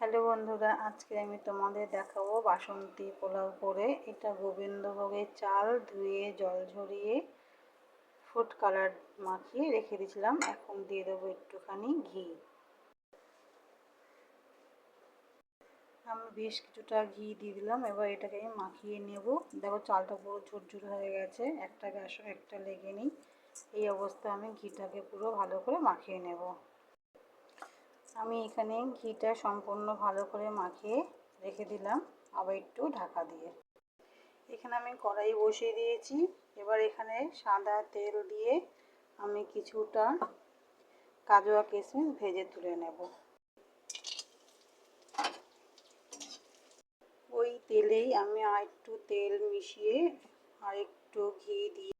Hello বন্ধুরা, আজকে আমি তোমাদের দেখাবো বাসন্তী পোলাও করে। এটা গোবিন্দভোগের চাল ধুয়ে, জল ঝরিয়ে ফুড কালার মাখিয়ে রেখে দিয়েছিলাম। এখন দিয়ে দেবো একটুখানি ঘি। আমি বেশ কিছুটা ঘি দিয়ে দিলাম, এবার এটাকে আমি মাখিয়ে নেব। দেখো চালটা পুরো ঝুরঝুর হয়ে গেছে, একটা গ্যাসও একটা লেগে নিই। এই অবস্থায় আমি ঘিটাকে পুরো ভালো করে মাখিয়ে নেব। আমি এখানে ঘিটা সম্পূর্ণ ভালো করে মাখিয়ে রেখে দিলাম। আবার একটু ঢাকা দিয়ে। এখানে আমি কড়াই বসিয়ে দিয়েছি। এবার এখানে সাদা তেল দিয়ে আমি কিছুটা কাজু আর কিশমিশ ভেজে তুলে নেব। ওই তেলেই আমি আর একটু তেল মিশিয়ে আর একটু ঘি দিয়ে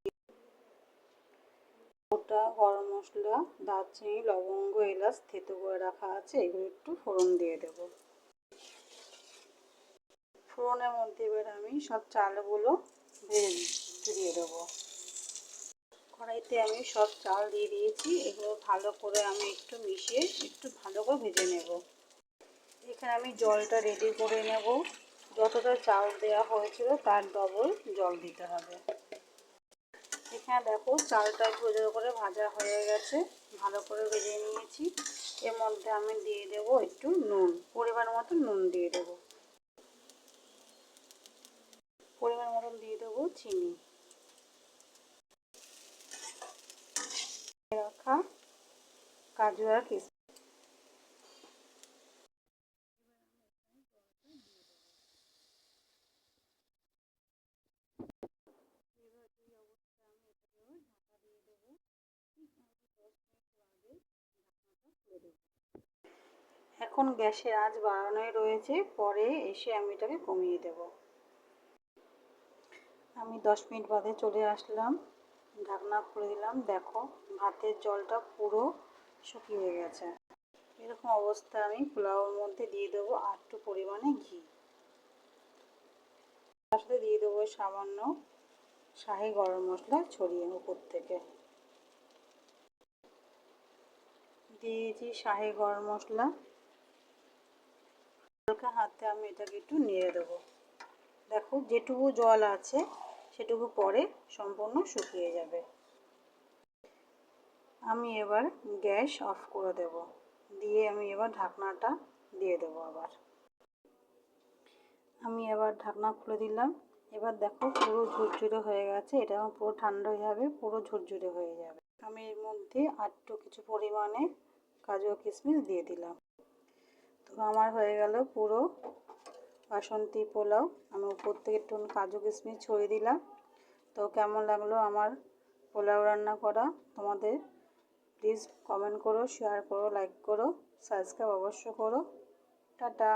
গোটা গরম মশলা, দারচিনি, লবঙ্গ, এলাচ থেতো করে রাখা আছে, এগুলো একটু ফোড়ন দিয়ে দেব। ফোড়নের মধ্যে এবার আমি সব চালগুলো ভেজে দিয়ে দেবো। কড়াইতে আমি সব চাল দিয়ে দিয়েছি, এগুলো ভালো করে আমি একটু মিশিয়ে একটু ভালো করে ভেজে নেব। এখানে আমি জলটা রেডি করে নেব। যতটা চাল দেওয়া হয়েছিল তার ডবল জল দিতে হবে। এখানে দেখো চালটা ভোজা করে ভাজা হয়ে গেছে। ভালো করে ভেজে নিয়েছি। এর মধ্যে আমি দিয়ে দেব একটু নুন, পরিমাণ মতো নুন দিয়ে দেব। পরিমাণ মতন দিয়ে দেব চিনি। রাখা কাজু আর কিশমিশ এখন গ্যাসে আজ বাড়ানোই রয়েছে, পরে এসে আমি এটাকে কমিয়ে দেব। আমি দশ মিনিট বাদে চলে আসলাম, ঢাকনা খুলে দিলাম, দেখো ভাতের জলটা পুরো শুকিয়ে গেছে। এরকম অবস্থায় আমি পোলাওর মধ্যে দিয়ে দেবো একটু পরিমাণে ঘি। তার সাথে দিয়ে দেবো সামান্য শাহি গরম মশলা ছড়িয়ে উপর থেকে। দিয়েছি শাহি গরম মশলা। হালকা হাতে আমি এটাকে একটু নিয়ে দেবো। দেখো, যেটুকু জল আছে, সেটুকু পরে সম্পূর্ণ শুকিয়ে যাবে। আমি এবার গ্যাস অফ করে দেব। দিয়ে আমি এবার ঢাকনাটা দিয়ে দেবো আবার। আমি এবার ঢাকনা খুলে দিলাম। এবার দেখো, পুরো ঝুরঝুরে হয়ে গেছে। এটা আমার পুরো ঠান্ডা হয়ে যাবে, পুরো ঝুরঝুরে হয়ে যাবে। আমি এর মধ্যে আটটু কিছু পরিমাণে কাজু কিশমিশ দিয়ে দিলাম। তো আমার হয়ে গেল পুরো বাসন্তী পোলাও। আমি উপর থেকে একটু কাজু কিশমিশ ছড়িয়ে দিলাম। তো কেমন লাগল আমার পোলাও রান্না করা? তোমাদের প্লিজ কমেন্ট করো শেয়ার করো লাইক করো সাবস্ক্রাইব অবশ্য করো। টাটা!